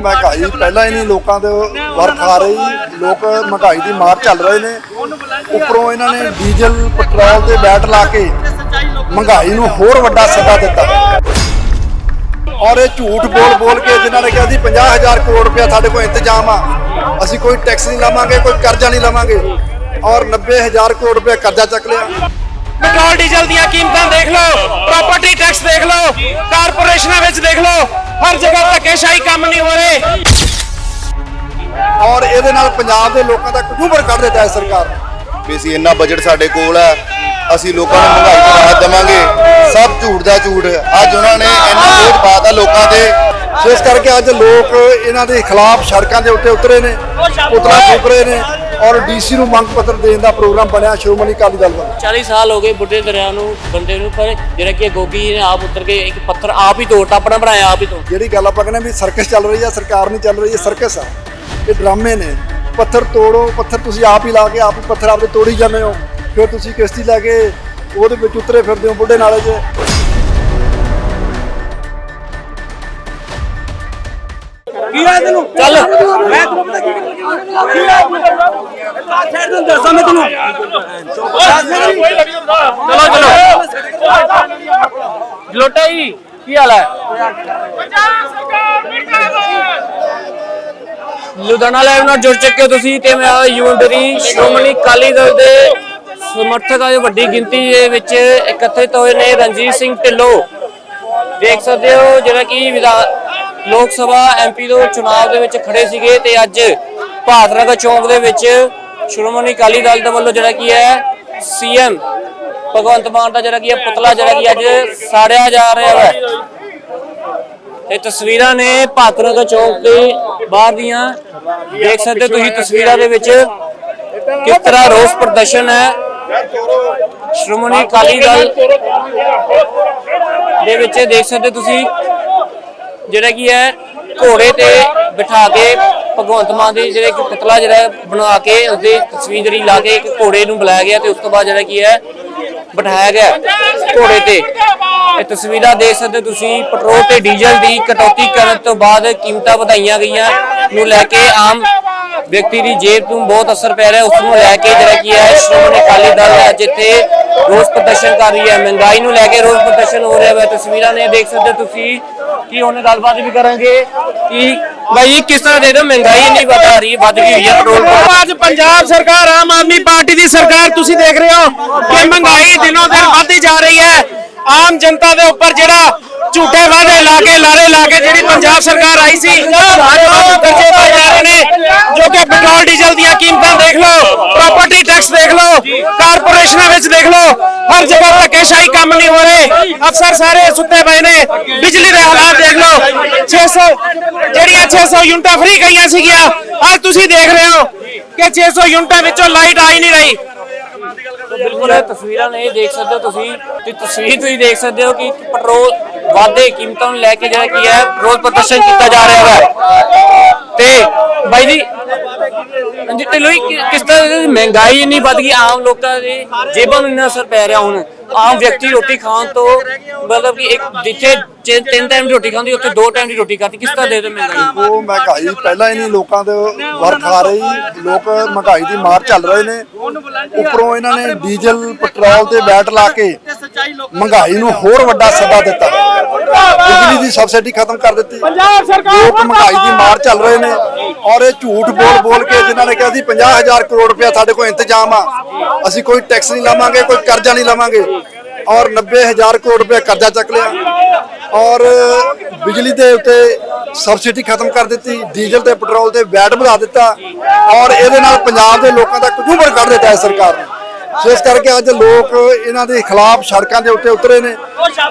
ਮਹਿੰਗਾਈ ਪਹਿਲਾਂ ਹੀ ਨਹੀਂ, ਲੋਕਾਂ ਦੇ ਵਰ ਖਾ ਰਹੀ, ਲੋਕ ਮਹਿੰਗਾਈ ਦੀ ਮਾਰ ਚੱਲ ਰਹੇ ਨੇ। ਉੱਪਰੋਂ ਇਹਨਾਂ ਨੇ ਡੀਜ਼ਲ, ਪੈਟਰੋਲ ਤੇ ਬੈਟ ਲਾ ਕੇ ਮਹਿੰਗਾਈ ਨੂੰ ਹੋਰ ਵੱਡਾ ਸੱਦਾ ਦਿੱਤਾ। ਔਰ ਇਹ ਝੂਠ ਬੋਲ ਬੋਲ ਕੇ ਜਿਨ੍ਹਾਂ ਨੇ ਕਿਹਾ ਸੀ 50000 ਕਰੋੜ ਰੁਪਇਆ ਸਾਡੇ ਕੋਲ ਇੰਤਜ਼ਾਮ ਆ, ਅਸੀਂ ਕੋਈ ਟੈਕਸ ਨਹੀਂ ਲਵਾਂਗੇ, ਕੋਈ ਕਰਜ਼ਾ ਨਹੀਂ ਲਵਾਂਗੇ। ਔਰ 90000 ਕਰੋੜ ਰੁਪਇਆ ਕਰਜ਼ਾ ਚੱਕ ਲਿਆ। ਪੈਟਰੋਲ, ਡੀਜ਼ਲ ਦੀਆਂ ਕੀਮਤਾਂ ਦੇਖ ਲਓ ਪ੍ਰਾਪਰਟੀ ਟੈਕਸ ਦੇਖ ਲਓ, ਕਾਰਪੋਰੇਸ਼ਨਾਂ ਵਿੱਚ ਦੇਖ ਲਓ ਹਰ ਜਗ੍ਹਾ ਧੱਕੇਸ਼ਾਹੀ ਕੰਮ ਨਹੀਂ ਹੋ ਰਹੇ। ਔਰ ਇਹਦੇ ਨਾਲ ਪੰਜਾਬ ਦੇ ਲੋਕਾਂ ਦਾ ਕਜੂਬਰ ਕੱਢ ਦਿੱਤਾ ਹੈ ਸਰਕਾਰ ਨੇ। ਵੀ ਅਸੀਂ ਇੰਨਾ ਬਜਟ ਸਾਡੇ ਕੋਲ ਹੈ ਅਸੀਂ ਲੋਕਾਂ ਨੂੰ ਮਹਿੰਗਾਈ ਤੋਂ ਰਾਹਤ ਦੇਵਾਂਗੇ। ਸਭ ਝੂਠ ਦਾ ਝੂਠ ਅੱਜ ਉਹਨਾਂ ਨੇ ਇੰਨਾ ਬੋਝ ਪਾਤਾ ਲੋਕਾਂ ਤੇ। ਸੋ ਇਸ ਕਰਕੇ ਅੱਜ ਲੋਕ ਇਹਨਾਂ ਦੇ ਖਿਲਾਫ ਸੜਕਾਂ ਦੇ ਉੱਤੇ ਉਤਰੇ ਨੇ ਪੁਤਲਾ ਫੂਕ ਰਹੇ ਨੇ। ਔਰ ਡੀਸੀ ਨੂੰ ਮੰਗ ਪੱਤਰ ਦੇਣ ਦਾ ਪ੍ਰੋਗਰਾਮ ਬਣਿਆ ਸ਼੍ਰੋਮਣੀ ਅਕਾਲੀ ਦਲ ਵੱਲੋਂ। 40 ਸਾਲ ਹੋ ਗਏ ਬੁੱਢੇ ਦਰਿਆ ਨੂੰ ਬੰਦੇ ਨੂੰ ਪਰ ਜਿਹੜਾ ਕਿ ਗੋਗੀ ਨੇ ਆਪ ਉਤਰ ਕੇ ਇੱਕ ਪੱਥਰ ਆਪ ਹੀ ਤੋੜਤਾ ਆਪਣਾ ਬਣਾਇਆ ਆਪ ਹੀ ਤੋੜ। ਜਿਹੜੀ ਗੱਲ ਆਪਾਂ ਕਹਿੰਦੇ ਵੀ ਸਰਕਸ ਚੱਲ ਰਹੀ ਆ ਸਰਕਾਰ ਨਹੀਂ ਚੱਲ ਰਹੀ ਇਹ ਸਰਕਸ ਆ। ਇਹ ਡਰਾਮੇ ਨੇ। ਪੱਥਰ ਤੋੜੋ ਪੱਥਰ ਤੁਸੀਂ ਆਪ ਹੀ ਲਾ ਕੇ ਆਪ ਹੀ ਪੱਥਰ ਆਪਦੇ ਤੋੜੀ ਜਾਂਦੇ ਹੋ। ਫਿਰ ਤੁਸੀਂ ਕਿਸ਼ਤੀ ਲੈ ਕੇ ਉਹਦੇ ਵਿੱਚ ਉਤਰੇ ਫਿਰਦੇ ਹੋ ਬੁੱਢੇ ਨਾਲੇ 'ਚ। ਕੀ ਹੈ ਤੈਨੂੰ? ਚੱਲ। ਮੈਂ ਤੈਨੂੰ ਪਤਾ ਕੀ ਸਾਈਡ ਤੋਂ ਦੱਸਾਂ ਮੈਂ ਤੈਨੂੰ। ਚਲੋ ਚਲੋ। ਜਲੋਟਾ ਜੀ ਕੀ ਹਾਲ ਹੈ? ਲੁਧਿਆਣਾ ਲਾਈਵ ਨਾਲ ਜੁੜ ਚੁੱਕੇ ਹੋ ਤੁਸੀਂ ਤੇ ਮੈਂ ਯੂਨਿਟਰੀ ਸ਼੍ਰੋਮਣੀ ਅਕਾਲੀ ਦਲ ਦੇ ਸਮਰਥਕਾਂ ਦੀ ਵੱਡੀ ਗਿਣਤੀ ਦੇ ਵਿੱਚ ਇਕੱਠਿਤ ਹੋਏ ਨੇ ਰਣਜੀਤ ਸਿੰਘ ਢਿੱਲੋਂ। ਦੇਖ ਸਕਦੇ ਹੋ ਜਿਹੜਾ ਕਿ ਵਿਧਾਨ ਲੋਕ ਸਭਾ ਐਮਪੀ ਤੋਂ ਚੁਣਾਵ ਦੇ ਵਿੱਚ ਖੜੇ ਸੀਗੇ ਤੇ ਅੱਜ ਭਾਰਤ ਨਗਰ ਚੌਂਕ ਦੇ ਵਿੱਚ ਸ਼੍ਰੋਮਣੀ ਅਕਾਲੀ ਦਲ ਦੇ ਵੱਲੋਂ ਜਿਹੜਾ ਕੀ ਹੈ, ਸੀਐਮ ਭਗਵੰਤ ਮਾਨ ਦਾ ਜਿਹੜਾ ਕੀ ਹੈ, ਪੁਤਲਾ ਜਿਹੜਾ ਕੀ ਅੱਜ ਸਾੜਿਆ ਜਾ ਰਿਹਾ ਹੈ। ਇਹ ਤਸਵੀਰਾਂ ਨੇ ਭਾਰਤ ਨਗਰ ਚੌਂਕ ਦੇ ਬਾਹਰ ਦੀਆਂ। ਦੇਖ ਸਕਦੇ ਹੋ ਤੁਸੀਂ ਤਸਵੀਰਾਂ ਦੇ ਵਿੱਚ ਕਿਸ ਤਰ੍ਹਾਂ ਰੋਸ ਪ੍ਰਦਰਸ਼ਨ ਹੈ। ਸ਼੍ਰੋਮਣੀ ਅਕਾਲੀ ਦਲ ਦੇ ਵਿੱਚ ਦੇਖ ਸਕਦੇ ਹੋ ਤੁਸੀਂ ਜਿਹੜਾ ਕੀ ਹੈ, ਘੋੜੇ ਤੇ ਬਿਠਾ ਕੇ ਭਗਵੰਤ ਮਾਨ ਦੇ ਜਿਹੜੇ ਕਿ ਪੁਤਲਾ ਜਿਹੜਾ ਬਣਾ ਕੇ ਉਸਦੀ ਤਸਵੀਰ ਜਿਹੜੀ ਲਾ ਕੇ ਇੱਕ ਘੋੜੇ ਨੂੰ ਬੁਲਾਇਆ ਗਿਆ ਤੇ ਉਸ ਤੋਂ ਬਾਅਦ ਜਿਹੜਾ ਕੀ ਹੈ, ਬਿਠਾਇਆ ਗਿਆ ਘੋੜੇ ਤੇ। ਇਹ ਤਸਵੀਰਾਂ ਦੇਖ ਸਕਦੇ ਹੋ ਤੁਸੀਂ, ਪੈਟਰੋਲ ਤੇ ਡੀਜ਼ਲ ਦੀ ਕਟੌਤੀ ਕਰਨ ਤੋਂ ਬਾਅਦ ਕੀਮਤਾਂ ਵਧਾਈਆਂ ਗਈਆਂ ਨੂੰ ਲੈ ਕੇ ਆਮ ਵਿਅਕਤੀ ਦੀ ਜੇਬ ਨੂੰ ਬਹੁਤ ਅਸਰ ਪੈ ਰਿਹਾ ਉਸ ਨੂੰ ਲੈ ਕੇ ਜਿਹੜਾ ਕੀ ਹੈ ਸ਼੍ਰੋਮਣੀ ਅਕਾਲੀ ਦਲ ਅੱਜ ਇੱਥੇ ਰੋਸ ਪ੍ਰਦਰਸ਼ਨ ਕਰ ਰਹੀ ਹੈ ਮਹਿੰਗਾਈ ਨੂੰ ਲੈ ਕੇ ਰੋਸ ਪ੍ਰਦਰਸ਼ਨ ਹੋ ਰਿਹਾ ਹੈ। ਤਸਵੀਰਾਂ ਨੇ ਦੇਖ ਸਕਦੇ ਹੋ ਤੁਸੀਂ ਕੀ ਉਹਨੇ ਗੱਲਬਾਤ ਵੀ ਕਰਾਂਗੇ ਕਿ ਭਾਈ ਕਿਸ ਤਰ੍ਹਾਂ ਦੇ ਦੋ ਮਹਿੰਗਾਈ ਇੰਨੀ ਵੱਧ ਰਹੀ ਹੈ ਵੱਧ ਗਈ ਹੋਈ ਹੈ ਪੈਟਰੋਲ ਅੱਜ ਪੰਜਾਬ ਸਰਕਾਰ ਆਮ ਆਦਮੀ ਪਾਰਟੀ ਦੀ ਸਰਕਾਰ ਤੁਸੀਂ ਦੇਖ ਰਹੇ ਹੋ ਕਿ ਮਹਿੰਗਾਈ ਦਿਨੋਂ ਦਿਨ ਵੱਧਦੀ ਜਾ ਰਹੀ ਹੈ। ਆਮ ਜਨਤਾ ਦੇ ਉੱਪਰ ਜਿਹੜਾ ਝੂਠੇ ਵਾਅਦੇ ਲਾ ਕੇ ਲਾਰੇ ਲਾ ਕੇ ਜਿਹੜੀ ਪੰਜਾਬ ਸਰਕਾਰ ਆਈ ਸੀ ਅੱਜ ਉਹ ਕਰਜ਼ੇ ਪਾਏ ਜਾ ਰਹੇ ਨੇ ਜੋ ਕਿ ਪੈਟਰੋਲ ਡੀਜ਼ਲ ਦੀਆਂ ਕੀਮਤਾਂ ਦੇਖ ਲਓ ਪ੍ਰਾਪਰਟੀ ਟੈਕਸ ਦੇਖ ਲਓ ਕਾਰਪੋਰੇਸ਼ਨਾਂ ਵਿੱਚ ਦੇਖ ਲਓ ਹਰ ਜਗ੍ਹਾ ਧੱਕੇਸ਼ਾਹੀ ਕੰਮ ਨਹੀਂ ਹੋ ਰਹੇ। ਅਫਸਰ ਸਾਰੇ ਬਿਜਲੀ ਦੇ ਹਾਲਾਤ ਦੇਖ ਲਓ। 600 ਜਿਹੜੀਆਂ 600 ਯੂਨਿਟਾਂ ਫ੍ਰੀ ਗਈਆਂ ਸੀਗੀਆਂ, ਅੱਜ ਤੁਸੀਂ ਦੇਖ ਰਹੇ ਹੋ ਕਿ 600 ਯੂਨਿਟਾਂ ਵਿੱਚੋਂ ਲਾਈਟ ਆ ਹੀ ਨਹੀਂ ਰਹੀ। ਬਿਲਕੁਲ, ਇਹ ਤਸਵੀਰਾਂ ਨੇ ਦੇਖ ਸਕਦੇ ਹੋ ਤੁਸੀਂ। ਤੇ ਤਸਵੀਰ ਤੁਸੀਂ ਦੇਖ ਸਕਦੇ ਹੋ ਕਿ ਪੈਟਰੋਲ ਵਾਧੇ ਕੀਮਤਾਂ ਨੂੰ ਲੈ ਕੇ ਜਿਹੜਾ ਕੀ ਹੈ, ਰੋਸ ਪ੍ਰਦਰਸ਼ਨ ਕੀਤਾ ਜਾ ਰਿਹਾ ਹੈ। ਤੇ ਬਾਈ ਜੀ ਹਾਂਜੀ ਢਿੱਲੋਂ ਜੀ ਕਿ- ਕਿਸ ਤਰ੍ਹਾਂ ਦੀ ਮਹਿੰਗਾਈ ਇੰਨੀ ਵੱਧ ਗਈ, ਆਮ ਲੋਕਾਂ ਦੀ ਜੇਬਾਂ ਨੂੰ ਇੰਨਾ ਅਸਰ ਪੈ ਰਿਹਾ ਹੁਣ। ਆਮ ਵਿਅਕਤੀ ਰੋਟੀ ਖਾਣ ਤੋਂ ਮਤਲਬ ਕਿ ਇੱਕ ਜਿੱਥੇ ਜੇ ਤਿੰਨ ਟਾਈਮ ਦੀ ਰੋਟੀ ਖਾਂਦੀ ਉੱਥੇ ਦੋ ਟਾਈਮ ਦੀ ਰੋਟੀ ਖਾਂਦੀ ਕਿਸ ਤਰ੍ਹਾਂ ਦੇ ਦੇ ਮਹਿੰਗਾਈ ਉਹ ਮਹਿੰਗਾਈ ਪਹਿਲਾਂ ਹੀ ਨਹੀਂ ਲੋਕਾਂ ਦੇ ਵਰ ਖਾ ਰਹੀ ਲੋਕ ਮਹਿੰਗਾਈ ਦੀ ਮਾਰ ਚੱਲ ਰਹੇ ਨੇ। ਉੱਪਰੋਂ ਇਹਨਾਂ ਨੇ ਡੀਜ਼ਲ ਪੈਟਰੋਲ ਤੇ ਬੈਟ ਲਾ ਕੇ ਮਹਿੰਗਾਈ ਨੂੰ ਹੋਰ ਵੱਡਾ ਸੱਦਾ ਦਿੱਤਾ। ਬਿਜਲੀ ਦੀ ਸਬਸਿਡੀ ਖਤਮ ਕਰ ਦਿੱਤੀ। ਲੋਕ ਮਹਿੰਗਾਈ ਦੀ ਮਾਰ ਚੱਲ ਰਹੇ ਨੇ। ਔਰ ਇਹ ਝੂਠ ਬੋਲ ਬੋਲ ਕੇ ਜਿਨ੍ਹਾਂ ਨੇ ਕਿਹਾ ਸੀ 50000 ਕਰੋੜ ਰੁਪਇਆ ਸਾਡੇ ਕੋਲ ਇੰਤਜ਼ਾਮ ਆ। ਅਸੀਂ ਕੋਈ ਟੈਕਸ ਨਹੀਂ ਲਵਾਂਗੇ ਕੋਈ ਕਰਜ਼ਾ ਨਹੀਂ ਲਵਾਂਗੇ। ਔਰ 90000 ਕਰੋੜ ਰੁਪਇਆ ਕਰਜ਼ਾ ਚੱਕ ਲਿਆ। ਔਰ ਬਿਜਲੀ ਦੇ ਉੱਤੇ ਸਬਸਿਡੀ ਖਤਮ ਕਰ ਦਿੱਤੀ, ਡੀਜ਼ਲ ਤੇ ਪੈਟਰੋਲ ਤੇ ਵੈਟ ਵਧਾ ਦਿੱਤਾ, ਔਰ ਇਹਦੇ ਨਾਲ ਪੰਜਾਬ ਦੇ ਲੋਕਾਂ ਦਾ ਕਜੂਬਰ ਕੱਢ ਦਿੱਤਾ ਹੈ ਸਰਕਾਰ ਨੇ। ਸੋ ਇਸ ਕਰਕੇ ਅੱਜ ਲੋਕ ਇਹਨਾਂ ਦੇ ਖਿਲਾਫ ਸੜਕਾਂ ਦੇ ਉੱਤੇ ਉਤਰੇ ਨੇ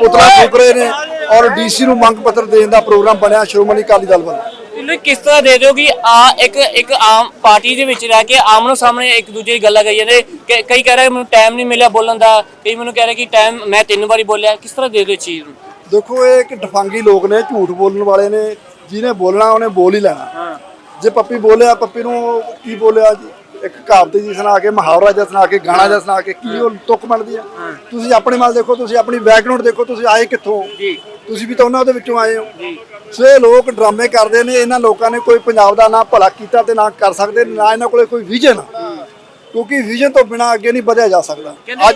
ਉਤਰਾ ਫੂਕ ਰਹੇ ਨੇ, ਔਰ ਡੀਸੀ ਨੂੰ ਮੰਗ ਪੱਤਰ ਦੇਣ ਦਾ ਪ੍ਰੋਗਰਾਮ ਬਣਿਆ। ਸ਼੍ਰੋਮਣੀ ਅਕਾਲੀ ਦਲ ਵੱਲੋਂ। ਜੀ ਕਿਸ ਤਰ੍ਹਾਂ ਦੇ ਦਿਓ ਕਿ ਆ ਇੱਕ ਇੱਕ ਆਮ ਪਾਰਟੀ ਦੇ ਵਿੱਚ ਰਹਿ ਕੇ ਆਮਨੋ ਸਾਹਮਣੇ ਇੱਕ ਦੂਜੇ ਦੀ ਗੱਲਾਂ ਕਹੀਆਂ ਨੇ ਕਿ- ਕਈ ਕਹਿ ਰਹੇ ਮੈਨੂੰ ਟਾਈਮ ਨਹੀਂ ਮਿਲਿਆ ਬੋਲਣ ਦਾ। ਕਈ ਮੈਨੂੰ ਕਹਿ ਰਹੇ ਕਿ ਟਾਈਮ ਮੈਂ ਤਿੰਨ ਵਾਰੀ ਬੋਲਿਆ। ਕਿਸ ਤਰ੍ਹਾਂ ਦੇ ਦਿਓ ਇਸ ਚੀਜ਼ ਨੂੰ? ਦੇਖੋ ਇਹ ਇੱਕ ਡਫਾਂਗੀ ਲੋਕ ਨੇ ਝੂਠ ਬੋਲਣ ਵਾਲੇ ਨੇ। ਜਿਹਨੇ ਬੋਲਣਾ ਉਹਨੇ ਬੋਲ ਹੀ ਲੈਣਾ। ਜੇ ਪੱਪੀ ਬੋਲਿਆ ਪੱਪੀ ਨੂੰ ਕੀ ਬੋਲਿਆ? ਜੀ ਇੱਕ ਕਹਾਵਤ ਜੀ ਸੁਣਾ ਕੇ ਮੁਹਾਵਰਾ ਜਿਹਾ ਸੁਣਾ ਕੇ ਗਾਣਾ ਜਿਹਾ ਸੁਣਾ ਕੇ ਕੀ ਉਹ ਤੁੱਕ ਬਣਦੀ ਆ? ਤੁਸੀਂ ਆਪਣੇ ਵੱਲ ਦੇਖੋ ਤੁਸੀਂ ਆਪਣੀ ਬੈਕਗ੍ਰਾਉਂਡ ਦੇਖੋ ਤੁਸੀਂ ਆਏ ਕਿੱਥੋਂ? ਜੀ। ਤੁਸੀਂ ਵੀ ਤਾਂ ਉਹਨਾਂ ਦੇ ਵਿੱਚੋਂ ਆਏ ਹੋ। ਸੋ ਇਹ ਲੋਕ ਡਰਾਮੇ ਕਰਦੇ ਨੇ ਇਹਨਾਂ ਲੋਕਾਂ ਨੇ ਕੋਈ ਪੰਜਾਬ ਦਾ ਨਾ ਭਲਾ ਕੀਤਾ ਤੇ ਨਾ ਕਰ ਸਕਦੇ ਨਾ ਇਹਨਾਂ ਕੋਲੇ ਕੋਈ ਵਿਜ਼ਨ ਕਿਉਂਕਿ ਵਿਜ਼ਨ ਤੋਂ ਬਿਨਾ ਅੱਗੇ ਨਹੀਂ ਵਧਿਆ ਜਾ ਸਕਦਾ। ਕਹਿੰਦੇ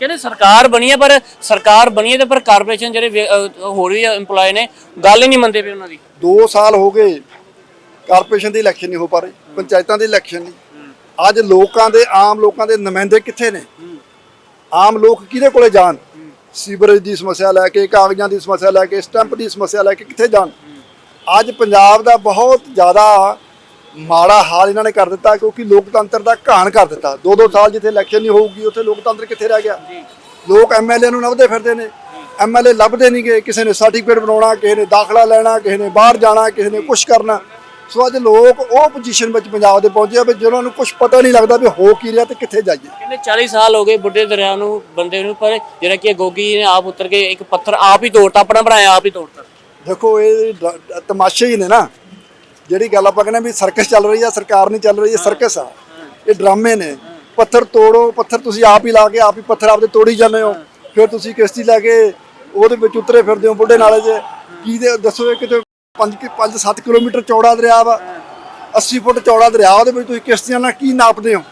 ਕਹਿੰਦੇ ਸਰਕਾਰ ਬਣੀ ਹੈ ਪਰ ਸਰਕਾਰ ਬਣੀ ਹੈ ਤੇ ਪਰ ਕਾਰਪੋਰੇਸ਼ਨ ਜਿਹੜੇ ਹੋਰ ਵੀ EMPLOYE ਨੇ ਗੱਲ ਹੀ ਨਹੀਂ ਮੰਨਦੇ ਪਏ ਉਹਨਾਂ ਦੀ। 2 ਸਾਲ ਹੋ ਗਏ ਕਾਰਪੋਰੇਸ਼ਨ ਦੀ ਇਲੈਕਸ਼ਨ ਨਹੀਂ ਹੋ ਪਾ ਰਹੀ ਪੰਚਾਇਤਾਂ ਦੀ ਇਲੈਕਸ਼ਨ ਨਹੀਂ। ਅੱਜ ਲੋਕਾਂ ਦੇ ਆਮ ਲੋਕਾਂ ਦੇ ਨੁਮਾਇੰਦੇ ਕਿੱਥੇ ਨੇ? ਆਮ ਲੋਕ ਕਿਹਦੇ ਕੋਲੇ ਜਾਣ? ਸੀਵਰੇਜ ਦੀ ਸਮੱਸਿਆ ਲੈ ਕੇ ਕਾਗਜ਼ਾਂ ਦੀ ਸਮੱਸਿਆ ਲੈ ਕੇ ਸਟੈਂਪ ਦੀ ਸਮੱਸਿਆ ਲੈ ਕੇ ਕਿੱਥੇ ਜਾਣ? ਅੱਜ ਪੰਜਾਬ ਦਾ ਬਹੁਤ ਜ਼ਿਆਦਾ ਮਾੜਾ ਹਾਲ ਇਹਨਾਂ ਨੇ ਕਰ ਦਿੱਤਾ ਕਿਉਂਕਿ ਲੋਕਤੰਤਰ ਦਾ ਘਾਣ ਕਰ ਦਿੱਤਾ। ਦੋ ਦੋ ਸਾਲ ਜਿੱਥੇ ਇਲੈਕਸ਼ਨ ਨਹੀਂ ਹੋਊਗੀ ਉੱਥੇ ਲੋਕਤੰਤਰ ਕਿੱਥੇ ਰਹਿ ਗਿਆ? ਲੋਕ ਐਮਐਲਏ ਨੂੰ ਲੱਭਦੇ ਫਿਰਦੇ ਨੇ। ਐਮਐਲਏ ਲੱਭਦੇ ਨਹੀਂ ਗਏ ਕਿਸੇ ਨੇ ਸਰਟੀਫਿਕੇਟ ਬਣਾਉਣਾ ਕਿਸੇ ਨੇ ਦਾਖਲਾ ਲੈਣਾ ਕਿਸੇ ਨੇ ਬਾਹਰ ਜਾਣਾ ਕਿਸੇ ਨੇ ਕੁਝ ਕਰਨਾ। ਸੋ ਅੱਜ ਲੋਕ ਉਹ ਪੋਜੀਸ਼ਨ ਵਿੱਚ ਪੰਜਾਬ ਦੇ ਪਹੁੰਚੇ ਆ ਵੀ ਜਿਹਨਾਂ ਨੂੰ ਕੁਝ ਪਤਾ ਨਹੀਂ ਲੱਗਦਾ ਵੀ ਹੋ ਕੀ ਰਿਹਾ ਤੇ ਕਿੱਥੇ ਜਾਈਏ। ਕਹਿੰਦੇ 40 ਸਾਲ ਹੋ ਗਏ ਬੁੱਢੇ ਦਰਿਆ ਨੂੰ ਬੰਦੇ ਨੂੰ ਪਰ ਜਿਹੜਾ ਕਿ ਗੋਗੀ ਨੇ ਆਪ ਉਤਰ ਕੇ ਇੱਕ ਪੱਥਰ ਆਪ ਹੀ ਤੋੜਤਾ ਆਪਣਾ ਬਣਾਇਆ ਆਪ ਹੀ ਤੋੜਤਾ। ਦੇਖੋ ਇਹ ਡ- ਤਮਾਸ਼ੇ ਹੀ ਨੇ ਨਾ। ਜਿਹੜੀ ਗੱਲ ਆਪਾਂ ਕਹਿੰਦੇ ਵੀ ਸਰਕਸ ਚੱਲ ਰਹੀ ਆ ਸਰਕਾਰ ਨਹੀਂ ਚੱਲ ਰਹੀ ਇਹ ਸਰਕਸ ਆ। ਇਹ ਡਰਾਮੇ ਨੇ। ਪੱਥਰ ਤੋੜੋ ਪੱਥਰ ਤੁਸੀਂ ਆਪ ਹੀ ਲਾ ਕੇ ਆਪ ਹੀ ਪੱਥਰ ਆਪਦੇ ਤੋੜੀ ਜਾਂਦੇ ਹੋ। ਫਿਰ ਤੁਸੀਂ ਕਿਸ਼ਤੀ ਲੈ ਕੇ ਉਹਦੇ ਵਿੱਚ ਉਤਰੇ ਫਿਰਦੇ ਹੋ ਬੁੱਢੇ ਨਾਲੇ 'ਚ ਕੀ ਦੇ ਦੱਸੋ ਇਹ ਕਿਤੇ 5 5 7 ਕਿਲੋਮੀਟਰ ਚੌੜਾ ਦਰਿਆ ਵਾ 80 ਫੁੱਟ ਚੌੜਾ ਦਰਿਆ ਉਹਦੇ ਵਿੱਚ ਤੁਸੀਂ ਕਿਸ਼ਤੀਆਂ ਨਾਲ ਕੀ ਨਾਪਦੇ ਹੋ?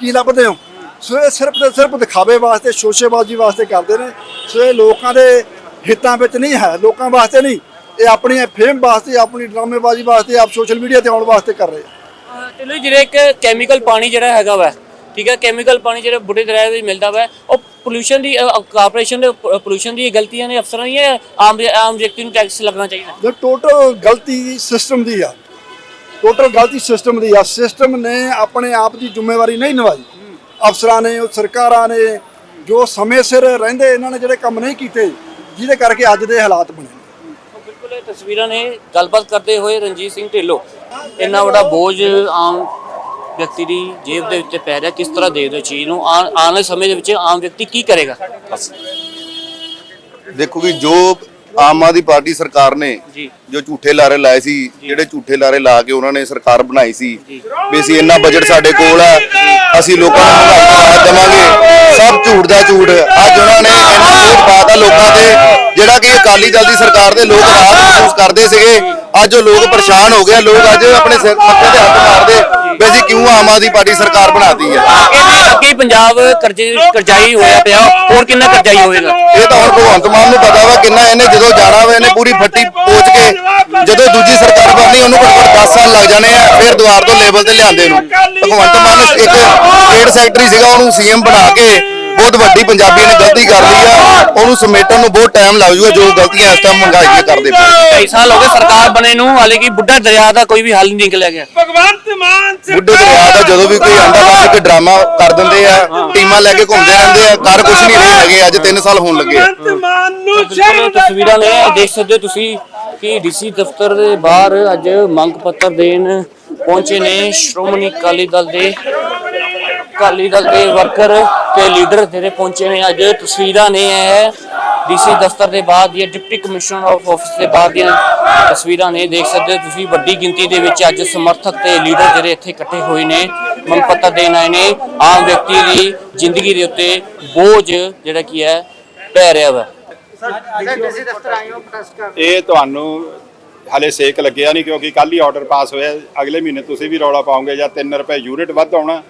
ਕੀ ਲੱਭਦੇ ਹੋ? ਸੋ ਇਹ ਸਿਰਫ ਤੇ ਸਿਰਫ ਦਿਖਾਵੇ ਵਾਸਤੇ, ਸ਼ੋਸ਼ੇਬਾਜ਼ੀ ਵਾਸਤੇ ਕਰਦੇ ਨੇ। ਸੋ ਇਹ ਲੋਕਾਂ ਦੇ ਹਿੱਤਾਂ ਵਿੱਚ ਨਹੀਂ ਹੈ, ਲੋਕਾਂ ਵਾਸਤੇ ਨਹੀਂ। ਇਹ ਆਪਣੀ ਫੇਮ ਵਾਸਤੇ, ਆਪਣੀ ਡਰਾਮੇਬਾਜ਼ੀ ਵਾਸਤੇ, ਆਪ ਸੋਸ਼ਲ ਮੀਡੀਆ ਤੇ ਆਉਣ ਵਾਸਤੇ ਕਰ ਰਹੇ ਆ। ਚਲੋ ਜਿਹੜੇ ਇੱਕ ਕੈਮੀਕਲ ਪਾਣੀ ਜਿਹੜਾ ਹੈਗਾ ਵਾ ਠੀਕ ਹੈ ਕੈਮੀਕਲ ਪਾਣੀ ਜਿਹੜਾ ਬੁੱਢੇ ਦਰਿਆ ਵਿੱਚ ਮਿਲਦਾ ਵਾ ਉਹ ਪੋਲੂਸ਼ਨ ਦੀ ਕਾਰਪੋਰੇਸ਼ਨ ਦੇ ਪੋਲੂਸ਼ਨ ਦੀ ਗਲਤੀਆਂ ਨੇ ਅਫਸਰਾਂ ਦੀਆਂ ਆਮ ਆਮ ਵਿਅਕਤੀ ਨੂੰ ਟੈਕਸ ਲੱਗਣਾ ਚਾਹੀਦਾ। ਜੋ ਟੋਟਲ ਗਲਤੀ ਸਿਸਟਮ ਦੀ ਆ ਟੋਟਲ ਗਲਤੀ ਸਿਸਟਮ ਦੀ ਆ ਸਿਸਟਮ ਨੇ ਆਪਣੇ ਆਪ ਦੀ ਜ਼ਿੰਮੇਵਾਰੀ ਨਹੀਂ ਨਿਭਾਈ। ਅਫਸਰਾਂ ਨੇ ਉਹ ਸਰਕਾਰਾਂ ਨੇ ਜੋ ਸਮੇਂ ਸਿਰ ਰਹਿੰਦੇ ਇਹਨਾਂ ਨੇ ਜਿਹੜੇ ਕੰਮ ਨਹੀਂ ਕੀਤੇ ਜਿਹਦੇ ਕਰਕੇ ਅੱਜ ਦੇ ਹਾਲਾਤ ਬਣੇ। ਬਿਲਕੁਲ ਇਹ ਤਸਵੀਰਾਂ ਨੇ ਗੱਲਬਾਤ ਕਰਦੇ ਹੋਏ ਰਣਜੀਤ ਸਿੰਘ ਢਿੱਲੋਂ। ਇੰਨਾ ਵੱਡਾ ਬੋਝ ਆਮ ਵਿਅਕਤੀ ਦੀ ਜੇਬ ਦੇ ਉੱਤੇ ਪੈ ਰਿਹਾ ਕਿਸ ਤਰ੍ਹਾਂ ਦੇਖਦੇ ਹੋ ਚੀਜ਼ ਨੂੰ? ਆਉਣ ਆਉਣ ਵਾਲੇ ਸਮੇਂ ਦੇ ਵਿੱਚ ਆਮ ਵਿਅਕਤੀ ਕੀ ਕਰੇਗਾ? ਦੇਖੋ ਕਿ ਜੋ ਆਮ ਆਦਮੀ ਪਾਰਟੀ ਸਰਕਾਰ ਨੇ ਜੀ। ਜੋ ਝੂਠੇ ਲਾਰੇ ਲਾਏ ਸੀ ਜਿਹੜੇ ਝੂਠੇ ਲਾਰੇ ਲਾ ਕੇ ਉਹਨਾਂ ਨੇ ਸਰਕਾਰ ਬਣਾਈ ਸੀ ਵੀ ਅਸੀਂ ਇੰਨਾ ਬਜਟ ਸਾਡੇ ਕੋਲ ਹੈ ਅਸੀਂ ਲੋਕਾਂ ਨੂੰ ਮਹਿੰਗਾਈ ਰਾਹਤ ਦੇਵਾਂਗੇ। ਸਭ ਝੂਠ ਦਾ ਝੂਠ। ਅੱਜ ਉਹਨਾਂ ਨੇ ਇੰਨਾ ਬੋਝ ਪਾਤਾ ਲੋਕਾਂ ਤੇ ਜਿਹੜਾ ਕਿ ਅਕਾਲੀ ਦਲ ਦੀ ਸਰਕਾਰ ਦੇ ਲੋਕ ਰਾਹਤ ਮਹਿਸੂਸ ਕਰਦੇ ਸੀਗੇ। ਅੱਜ ਉਹ ਲੋਕ ਪਰੇਸ਼ਾਨ ਹੋ ਗਏ ਲੋਕ ਅੱਜ ਆਪਣੇ ਸਿਰ ਮੱਥੇ ਤੇ ਹੱਥ ਮਾਰਦੇ ਵੀ ਅਸੀਂ ਕਿਉਂ ਆਮ ਆਦਮੀ ਪਾਰਟੀ ਸਰਕਾਰ ਬਣਾਤੀ ਹੈ ਅੱਗੇ ਪੰਜਾਬ ਕਰਜ਼ੇ ਕਰਜ਼ਾਈ ਹੋਇਆ ਪਿਆ। ਹੋਰ ਕਿੰਨਾ ਕਰਜ਼ਾਈ ਹੋਏਗਾ? ਇਹ ਤਾਂ ਹੁਣ ਭਗਵੰਤ ਮਾਨ ਨੂੰ ਪਤਾ ਵਾ ਕਿੰਨਾ ਇਹਨੇ ਜਦੋਂ ਜਾਣਾ ਵਾ ਇਹਨੇ ਪੂਰੀ ਫੱਟੀ ਪੋਚ ਕੇ ਜਦੋਂ ਦੂਜੀ ਸਰਕਾਰ ਬਣਨੀ ਉਹਨੂੰ ਘੱਟੋ ਘੱਟ 10 ਸਾਲ ਲੱਗ ਜਾਣੇ ਆ ਫਿਰ ਦੁਆਰ ਤੋਂ ਲੈਵਲ ਤੇ ਲਿਆਂਦੇ ਨੂੰ। ਭਗਵੰਤ ਮਾਨ ਇੱਕ ਸਟੇਟ ਸੈਕਟਰੀ ਸੀਗਾ ਉਹਨੂੰ ਸੀਐਮ ਬਣਾ ਕੇ ਬਹੁਤ ਵੱਡੀ ਪੰਜਾਬੀਆਂ ਨੇ ਗਲਤੀ ਕਰ ਲਈ ਆ। ਉਹਨੂੰ ਸਮੇਟਣ ਨੂੰ ਬਹੁਤ ਟਾਈਮ ਲੱਗ ਜੂਗਾ ਜੋ ਗਲਤੀਆਂ ਇਸ ਟਾਈਮ ਮਹਿੰਗਾਈ ਦੀਆਂ ਕਰਦੇ ਪਏ। ਕਈ ਸਾਲ ਹੋ ਗਏ ਸਰਕਾਰ ਬਣੇ ਨੂੰ ਹਾਲੇ ਕਿ ਬੁੱਢਾ ਦਰਿਆ ਦਾ ਕੋਈ ਵੀ ਹੱਲ ਨਹੀਂ ਨਿਕਲਿਆ ਗਿਆ। ਭਗਵੰਤ ਮਾਨ ਬੁੱਢੇ ਦਰਿਆ ਦਾ ਜਦੋਂ ਵੀ ਕੋਈ ਆਂਦਾ ਬਸ ਇੱਕ ਡਰਾਮਾ ਕਰ ਦਿੰਦੇ ਆ ਟੀਮਾਂ ਲੈ ਕੇ ਘੁੰਮਦੇ ਰਹਿੰਦੇ ਆ ਕਰ ਕੁਝ ਨਹੀਂ ਰਹੇ ਹੈਗੇ ਅੱਜ 3 ਸਾਲ ਹੋਣ ਲੱਗੇ ਆ। ਭਗਵੰਤ ਮਾਨ ਨੂੰ ਬਿਲਕੁਲ ਤਸਵੀਰਾਂ ਨੇ ਦੇਖ ਸਕਦੇ ਹੋ ਤੁਸੀਂ ਕਿ ਡੀਸੀ ਦਫ਼ਤਰ ਦੇ ਬਾਹਰ ਅੱਜ ਮੰਗ ਪੱਤਰ ਦੇਣ ਪਹੁੰਚੇ ਨੇ ਸ਼੍ਰੋਮਣੀ ਅਕਾਲੀ ਦਲ ਦੇ। ਅਕਾਲੀ ਦਲ ਦੇ ਵਰਕਰ ਤੇ ਲੀਡਰ ਜਿਹੜੇ ਪਹੁੰਚੇ ਨੇ ਅੱਜ, ਤਸਵੀਰਾਂ ਨੇ ਇਹ ਡੀਸੀ ਦਫ਼ਤਰ ਦੇ ਬਾਹਰ ਦੀਆਂ, ਡਿਪਟੀ ਕਮਿਸ਼ਨਰ ਆਫ ਆਫਿਸ ਦੇ ਬਾਹਰ ਦੀਆਂ ਤਸਵੀਰਾਂ ਨੇ, ਦੇਖ ਸਕਦੇ ਹੋ ਤੁਸੀਂ ਵੱਡੀ ਗਿਣਤੀ ਦੇ ਵਿੱਚ ਅੱਜ ਸਮਰਥਕ ਤੇ ਲੀਡਰ ਜਿਹੜੇ ਇੱਥੇ ਇਕੱਠੇ ਹੋਏ ਨੇ ਮੰਗ ਦੇਣ ਆਏ ਨੇ। ਆਮ ਵਿਅਕਤੀ ਦੀ ਜ਼ਿੰਦਗੀ ਦੇ ਉੱਤੇ ਬੋਝ ਜਿਹੜਾ ਕੀ ਹੈ, ਪੈ ਰਿਹਾ ਵਾ। ਇਹ ਤੁਹਾਨੂੰ ਹਲੇ ਸੇਕ ਲੱਗਿਆ ਨਹੀਂ, ਕਿਉਂਕਿ ਕੱਲ ਹੀ ਆਰਡਰ ਪਾਸ ਹੋਇਆ, ਅਗਲੇ ਮਹੀਨੇ ਤੁਸੀਂ ਵੀ ਰੌਲਾ ਪਾਓਗੇ ਜਾਂ 3 ਰੁਪਏ ਯੂਨਿਟ ਵੱਧ ਆਉਣਾ।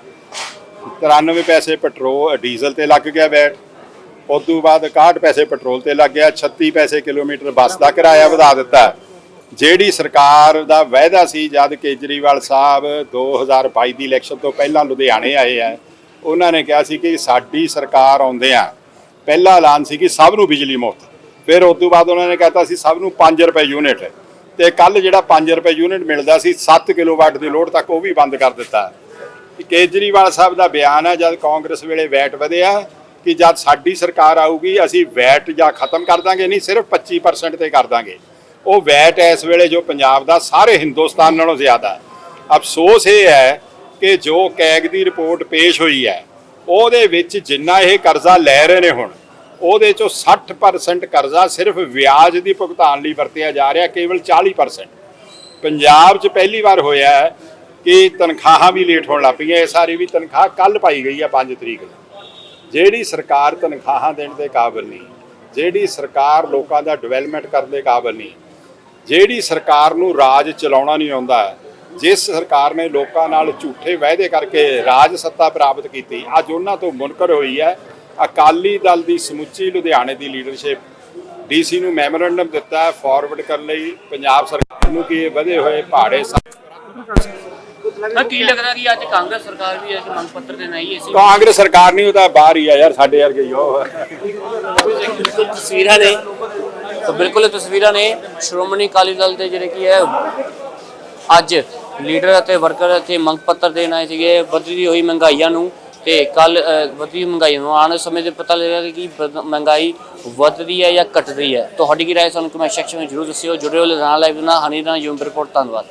93 ਪੈਸੇ ਪੈਟਰੋਲ, ਡੀਜ਼ਲ ਤੇ ਲੱਗ ਗਿਆ ਵੈਟ ਉਸ ਤੋਂ ਬਾਅਦ 61 ਪੈਸੇ ਪੈਟਰੋਲ ਤੇ ਲੱਗ ਗਿਆ 36 ਪੈਸੇ ਕਿਲੋਮੀਟਰ ਬੱਸ ਦਾ ਕਿਰਾਇਆ ਵਧਾ ਦਿੱਤਾ। ਜਿਹੜੀ ਸਰਕਾਰ ਦਾ ਵਾਅਦਾ ਸੀ, ਜਦ ਕੇਜਰੀਵਾਲ ਸਾਹਿਬ 2022 ਦੀ ਇਲੈਕਸ਼ਨ ਤੋਂ ਪਹਿਲਾਂ ਲੁਧਿਆਣੇ ਆਏ ਆ, ਉਹਨਾਂ ਨੇ ਕਿਹਾ ਸੀ ਕਿ ਸਾਡੀ ਸਰਕਾਰ ਆਉਂਦੇ ਆ। ਪਹਿਲਾ ਐਲਾਨ ਸੀ ਕਿ ਸਭ ਨੂੰ ਬਿਜਲੀ ਮੁਫਤ। ਫਿਰ ਉਸ ਤੋਂ ਬਾਅਦ ਉਹਨਾਂ ਨੇ ਕਹਿਤਾ ਸੀ, ਸਭ ਨੂੰ 5 ਰੁਪਏ ਯੂਨਿਟ। ਤੇ ਕੱਲ ਜਿਹੜਾ 5 ਰੁਪਏ ਯੂਨਿਟ ਮਿਲਦਾ ਸੀ 7 ਕਿਲੋਵਾਟ ਦੀ ਲੋਡ ਤੱਕ ਉਹ ਵੀ ਬੰਦ ਕਰ ਦਿੱਤਾ। ਕੇਜਰੀਵਾਲ ਸਾਹਿਬ ਦਾ ਬਿਆਨ ਹੈ, ਜਦ ਕਾਂਗਰਸ ਵੇਲੇ ਵੈਟ ਵਧਿਆ ਕਿ ਜਦ ਸਾਡੀ ਸਰਕਾਰ ਆਊਗੀ, ਅਸੀਂ ਵੈਟ ਜਾਂ ਖਤਮ ਕਰ ਦਾਂਗੇ, ਨਹੀਂ, ਸਿਰਫ 25% ਤੇ ਕਰ ਦਾਂਗੇ। ਉਹ ਵੈਟ ਇਸ ਵੇਲੇ ਜੋ ਪੰਜਾਬ ਦਾ ਸਾਰੇ ਹਿੰਦੁਸਤਾਨ ਨਾਲੋਂ ਜ਼ਿਆਦਾ ਅਫਸੋਸ ਇਹ ਹੈ ਕਿ ਜੋ ਕੈਗ ਦੀ ਰਿਪੋਰਟ ਪੇਸ਼ ਹੋਈ ਹੈ, ਉਹਦੇ ਵਿੱਚ ਜਿੰਨਾ ਇਹ ਕਰਜ਼ਾ ਲੈ ਰਹੇ ਨੇ ਹੁਣ, ਉਹਦੇ ਚੋਂ 60% ਕਰਜ਼ਾ ਸਿਰਫ ਵਿਆਜ ਦੀ ਭੁਗਤਾਨ ਲਈ ਵਰਤਿਆ ਜਾ ਰਿਹਾ, ਕੇਵਲ 40% ਪੰਜਾਬ 'ਚ ਪਹਿਲੀ ਵਾਰ ਹੋਇਆ ਹੈ ਕਿ ਤਨਖਾਹਾਂ ਵੀ ਲੇਟ ਹੋਣ ਲੱਗ ਪਈਆਂ, ਇਹ ਸਾਰੀ ਵੀ ਤਨਖਾਹ ਕੱਲ ਪਾਈ ਗਈ ਹੈ 5 ਤਰੀਕ ਨੂੰ। ਜਿਹੜੀ ਸਰਕਾਰ ਤਨਖਾਹਾਂ ਦੇਣ ਦੇ ਕਾਬਿਲ ਨਹੀਂ, ਜਿਹੜੀ ਸਰਕਾਰ ਲੋਕਾਂ ਦਾ ਡਿਵੈਲਪਮੈਂਟ ਕਰਨ ਦੇ ਕਾਬਿਲ ਨਹੀਂ, ਜਿਹੜੀ ਸਰਕਾਰ ਨੂੰ ਰਾਜ ਚਲਾਉਣਾ ਨਹੀਂ ਆਉਂਦਾ, ਜਿਸ ਸਰਕਾਰ ਨੇ ਲੋਕਾਂ ਨਾਲ ਝੂਠੇ ਵਾਅਦੇ ਕਰਕੇ ਰਾਜ ਸੱਤਾ ਪ੍ਰਾਪਤ ਕੀਤੀ, ਅੱਜ ਉਹਨਾਂ ਤੋਂ ਮੁਨਕਰ ਹੋਈ ਹੈ, ਅਕਾਲੀ ਦਲ ਦੀ ਸਮੁੱਚੀ ਲੁਧਿਆਣੇ ਦੀ ਲੀਡਰਸ਼ਿਪ ਡੀਸੀ ਨੂੰ ਮੈਮੋਰੈਂਡਮ ਦਿੱਤਾ ਹੈ ਫਾਰਵਰਡ ਕਰਨ ਲਈ, ਪੰਜਾਬ ਸਰਕਾਰ ਨੂੰ ਕਿ ਇਹ ਵਧੇ ਹੋਏ ਪਹਾੜੇ ਸ- ਤਾਂ ਕੀ ਲੱਗਦਾ ਕਿ ਅੱਜ ਕਾਂਗਰਸ ਸਰਕਾਰ ਵੀ ਇਸ ਮੰਗ ਪੱਤਰ ਦੇ ਨਹੀਂ ਇਸੇ ਕਾਂਗਰਸ ਸਰਕਾਰ ਨਹੀਂ ਉਹ ਤਾਂ ਬਾਹਰ ਹੀ ਆ ਯਾਰ ਸਾਡੇ ਵਰਗੇ ਹੀ ਉਹ। ਬਿਲਕੁਲ ਤਸਵੀਰਾਂ ਨੇ। ਤਾਂ ਬਿਲਕੁਲ ਇਹ ਤਸਵੀਰਾਂ ਨੇ। ਸ਼੍ਰੋਮਣੀ ਅਕਾਲੀ ਦਲ ਦੇ ਜਿਹੜੇ ਕੀ ਹੈ ਅੱਜ ਲੀਡਰ ਅਤੇ ਵਰਕਰ ਇੱਥੇ ਮੰਗ ਪੱਤਰ ਦੇਣ ਆਏ ਸੀਗੇ। ਵਧਦੀ ਹੋਈ ਮਹਿੰਗਾਈਆਂ ਨੂੰ ਤੇ ਕੱਲ ਵਧਦੀ ਮਹਿੰਗਾਈ ਨੂੰ ਆਉਣ ਸਮੇਂ ਤੇ ਪਤਾ ਲੱਗੇਗਾ ਕਿ ਮਹਿੰਗਾਈ ਵੱਧਦੀ ਹੈ ਜਾਂ ਘਟਦੀ ਹੈ। ਤੁਹਾਡੀ ਕੀ ਰਾਏ ਸਾਨੂੰ ਕਮੈਂਟ ਸੈਕਸ਼ਨ ਵਿੱਚ ਜਰੂਰ ਦੱਸਿਓ। ਜੁੜੇ ਹੋ ਲੁਧਿਆਣਾ ਲਾਈਵ ਨਾਲ। ਹਨੀ ਨਾਲ ਯੂਮ ਰਿਪੋਰਟ। ਧੰਨਵਾਦ।